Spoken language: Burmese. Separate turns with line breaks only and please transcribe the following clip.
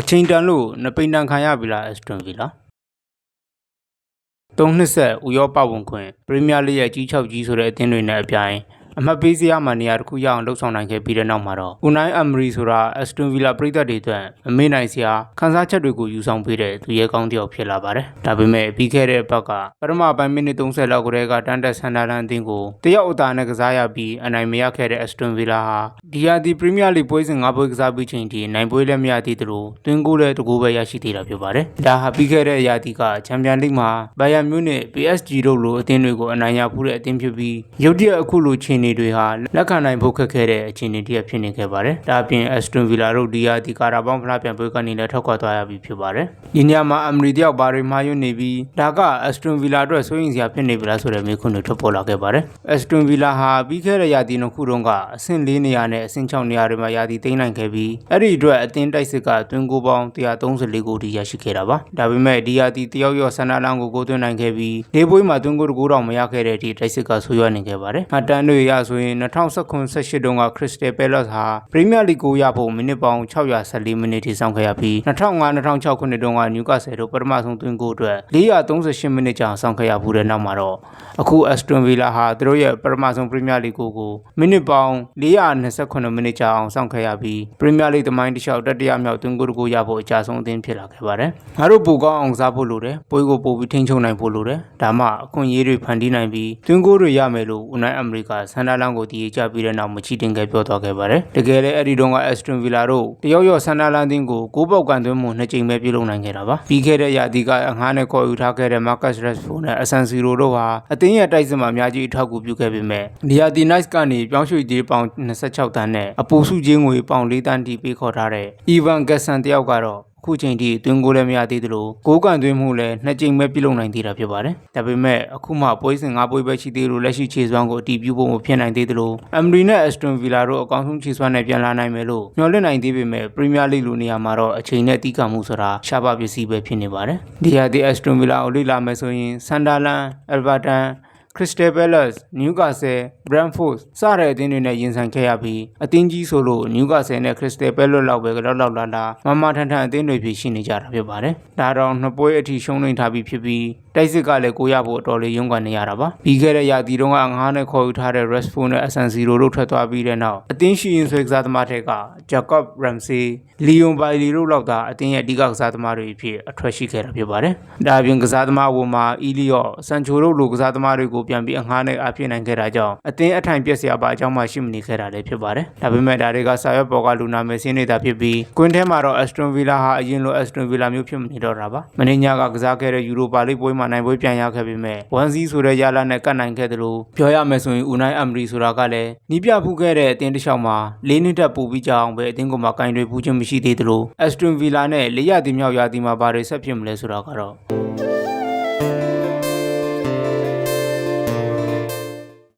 အချိန်တန်လို့နပိန်တန်ခံရပြီလားအက်စတွန်ဗီလာသုံးနှစ်ဆက်ဥရောပဝင်ခွင့်ပရီးမီးယားလိရဲ့ကြီးချုပ်ကြီးဆိုတဲ့အသင်းတွေနဲ့အပြိုင် အမှတ်ပေးစရာမှနေရာတစ်ခုရအောင်လှုပ်ဆောင်နိုင်ခဲ့ပြီးတဲ့နောက်မှာတော့ဦးနိုင်အမရီဆိုတာအက်စတွန်ဗီလာပြည်သက်တွေအတွက်မမေ့နိုင်စရာခန်းစားချက်တွေကိုယူဆောင်ပေးတဲ့သူရဲကောင်းတစ်ယောက်ဖြစ်လာပါတယ်ဒါပေမဲ့ပြီးခဲ့တဲ့ဘက်ကပထမပိုင်းမိနစ်30လောက်ကလေးကတန်တက်ဆန်ဒါလန်အသင်းကိုတယောက်အသာနဲ့ကစားရပြီးအနိုင်မရခဲ့တဲ့အက်စတွန်ဗီလာဟာဒီယာဒီပရီးမီးယားလိပွဲစဉ်၅ပွဲကစားပြီးချိန်ထိနိုင်ပွဲလည်းမရသေးသလိုတွင်းကိုလည်းတကူပဲရရှိသေးတာဖြစ်ပါတယ်ဒါဟာပြီးခဲ့တဲ့ရာသီကချန်ပီယံလိမှာဘိုင်ယန်မြူးနဲ့ PSG တို့လိုအသင်းတွေကိုအနိုင်ရဖူးတဲ့အသင်းဖြစ်ပြီးရုတ်တရက်အခုလိုခြေအနေတွေဟာလက်ခံနိုင်ဖို့ခက်ခဲတဲ့အခြေအနေတစ်ရပ်ဖြစ်နေခဲ့ပါတယ်ဒါအပြင်အက်စတွန်ဗီလာတို့ဒီယာဒီကာရာဘောင်းဖလားပြန်ပွဲကနေလည်းထောက်ခွာသွားရပြီဖြစ်ပါတယ်ဒီနေရာမှာအမရီတယောက်ဘာတွေမှားယွင်းနေပြီးဒါကအက်စတွန်ဗီလာအတွက်စိုးရိမ်စရာဖြစ်နေပြီလားဆိုတဲ့မေးခွန်းတွေထွက်ပေါ်လာခဲ့ပါတယ်အက်စတွန်ဗီလာဟာပြီးခဲ့တဲ့ရာသီနှစ်ခုတုန်းကအဆင့်၄နေရာနဲ့အဆင့်6နေရာတွေမှာရာသီသိမ်းနိုင်ခဲ့ပြီးအဲ့ဒီအတွက်အသင်းတိုက်စစ်ကတွင်းကိုပေါင်း134ဂိုးထိရရှိခဲ့တာပါဒါပေမဲ့ဒီရာသီတယောက်ရောဆန္ဒလန်းကိုကိုသွင်းနိုင်ခဲ့ပြီးလေးပွဲမှာတွင်းကိုတကူတော့မရခဲ့တဲ့အထိတိုက်စစ်ကဆိုးရွားနေခဲ့ပါတယ်အတန်းတွေရဆိုရင်2019-18တုန်းကခရစ္စတယ်ပဲလော့စ်ဟာပရီးမီးယားလိကိုရဖို့မိနစ်ပေါင်း614မိနစ်ထိစောင့်ခဲ့ရပြီး2005-2006ခုနှစ်တုန်းကနျူကာဆယ်တို့ပထမဆုံးတွင်းကိုအတွက်438မိနစ်ကြာစောင့်ခဲ့ရဘူးတဲ့နောက်မှာတော့အခုအက်စတွန်ဗီလာဟာသူတို့ရဲ့ပထမဆုံးပရီးမီးယားလိကိုကိုမိနစ်ပေါင်း428မိနစ်ကြာအောင်စောင့်ခဲ့ရပြီးပရီးမီးယားလိသမိုင်းတစ်လျှောက်တတိယမြောက်တွင်းကိုတကူရဖို့အကြဆုံးအသင်းဖြစ်လာခဲ့ပါတယ်။ငါတို့ပိုကောင်းအောင်စားဖို့လိုတယ်။ပွဲကိုပိုပြီးထိန်းချုပ်နိုင်ဖို့လိုတယ်။ဒါမှအခွင့်အရေးတွေဖန်တီးနိုင်ပြီးတွင်းကိုတွေရမယ်လို့ဦးနိုင်အမေရိကဆန်ဒါလန်ကိုတည်ကြပြီးတဲ့နောက်မချီတင်ခဲ့ပြောသွားခဲ့ပါတယ်။တကယ်လည်းအဲ့ဒီတုန်းကအက်စတွန်ဗီလာတို့တယောက်ယောက်ဆန်ဒါလန်တင်းကိုကိုးပေါက်ကန်သွင်းမှုနှစ်ကြိမ်ပဲပြုလုပ်နိုင်ခဲ့တာပါ။ပြီးခဲ့တဲ့ရာသီကအငှားနဲ့ခေါ်ယူထားခဲ့တဲ့မာကတ်ရက်စ်ဖိုနဲ့အဆန်စီရိုတို့ဟာအသင်းရဲ့တိုက်စစ်မှာအများကြီးအထောက်အကူပြုခဲ့ပေမဲ့ဒီယာတီနိုက်စ်ကနေပြောင်းရွှေ့ကြီးပေါင်26တန်းနဲ့အပူစုချင်းငွေပေါင်4တန်းထိပေးခေါ်ထားတဲ့အီဗန်ဂက်ဆန်တယောက်ကတော့အ ခုချိန်ထိတွင်းကိုလည်းမရသေးသလိုကိုးကန်သွင်းမှုလည်းနှစ်ကြိမ်ပဲပြုလုပ်နိုင်သေးတာဖြစ်ပါတယ်။ဒါပေမဲ့အခုမှပွဲစဉ်၅ပွဲပဲရှိသေးလို့လက်ရှိခြေစွမ်းကိုအတီးပြုဖို့မဖြစ်နိုင်သေးသလိုအမ်ရီနဲ့အက်စတွန်ဗီလာတို့အကောင်းဆုံးခြေစွမ်းနဲ့ပြန်လာနိုင်မယ်လို့မျှော်လင့်နိုင်သေးပေမဲ့ပရီးမီးယားလိလိုနေရာမှာတော့အချိန်နဲ့တီးကံမှုဆိုတာရှားပါပစ္စည်းပဲဖြစ်နေပါတယ်။ဒီဟာဒီအက်စတွန်ဗီလာကိုလေ့လာမယ်ဆိုရင်ဆန် ဒါလန်အယ်ဗာတန်ခရစ္စတယ်ဘဲလက်စ်နျူကာဆယ်ဘရန်ဖို့စတဲ့အသင်းတွေနဲ့ရင်ဆိုင်ခဲ့ရပြီးအသင်းကြီးဆိုလို့နျူကာဆယ်နဲ့ခရစ္စတယ်ဘဲလက်လောက်ပဲလောက်လောက်လာလာမမထန်ထန်အသင်းတွေဖြစ်ရှိနေကြတာဖြစ်ပါတယ်။ဒါတော့နှစ်ပွဲအထိရှုံးနိမ့်ထားပြီးဖြစ်ပြီးတိုက်စစ်ကလည်းကိုရဖို့အတော်လေးရုန်းကန်နေရတာပါ။ပြီးခဲ့တဲ့ရာသီတုန်းကငားနဲ့ခေါ်ယူထားတဲ့ Restful နဲ့ SN0 တို့ထွက်သွားပြီးတဲ့နောက်အသင်းရှိရင်ဆွဲကစားသမားတွေက Jacob Ramsey, Leon Bailey တို့လောက်သာအသင်းရဲ့အဓိကကစားသမားတွေအဖြစ်အထွက်ရှိခဲ့တာဖြစ်ပါတယ်။ဒါအပြင်ကစားသမားဝန်မှာ Elliot, Sancho တို့လိုကစားသမားတွေကိုပြန်ပြီးအငှားနဲ့အဖြစ်နိုင်ခဲ့တာကြောင့်အသင်းအထိုင်ပြက်စရာပါအကြောင်းမှရှိမနေခဲ့တာလည်းဖြစ်ပါတယ်။ဒါပေမဲ့ဒါတွေကစာရွက်ပေါ်ကလူနာမည်စင်းနေတာဖြစ်ပြီးကွင်းထဲမှာတော့ Aston Villa ဟာအရင်လို Aston Villa မျိုးဖြစ်မနေတော့တာပါ။မင်းညကကစားခဲ့တဲ့ Europa League ပွဲမှာနိုင်ပွဲပြန်ရခဲ့ပေမဲ့1-0ဆိုတဲ့ရလနဲ့ကတ်နိုင်ခဲ့တယ်လို့ပြောရမယ်ဆိုရင် Unai Emery ဆိုတာကလည်းနီးပြဖူးခဲ့တဲ့အသင်းတစ်လျှောက်မှာ၄နှစ်တက်ပို့ပြီးကြအောင်ပဲအသင်းကမှကင်တွေဖူးခြင်းမရှိသေးတယ်လို့ Aston Villa နဲ့၄ရာသီမြောက်ရာသီမှာဘာတွေဆက်ဖြစ်မလဲဆိုတာကတော့